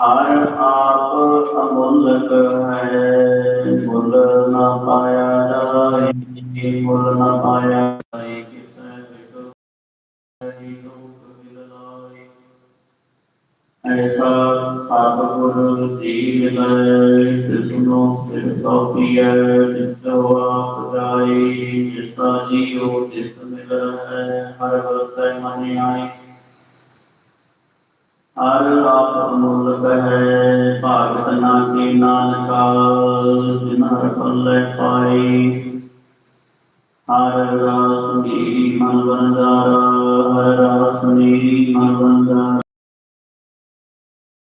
ਹਰ ਵਿਸਰ ਆਪ ਅਮੁੱਲਕ ਹੈ। ਮੁੱਲ ਨਾ ਪਾਇਆ ਜਾਏ ਮੁੱਲ ਨਾ ਪਾਇਆ ਜਾਏ, ਕਿਸੈ ਵਿਟੋ ਹੈ ਲੋਕ ਵਿਲ ਐਸਾ ਸਤਿਗੁਰ ਜੀ ਮਿਲੈ ਤਿਸਨੋ ਸਿਰ ਸੋਪੀਐ, ਜਿਤੋ ਆਪ ਜਾਏ, ਜਿਸਾ ਜੀਉ ਤਿਸ ਮਿਲੈ, ਹਰ ਵਸੈ ਮਨ ਆਏ। ਹਰ ਆਪ ਅਮੁੱਲ ਹੈ ਭਾਗਤ ਨਾ ਕੀ ਨਾਨਕਾ ਜਿਨ ਹਰ ਪੱਲੇ ਪਾਈ ਹਰ ਰਸ ਦੀ ਮਨ ਵੰਦਾਰਾ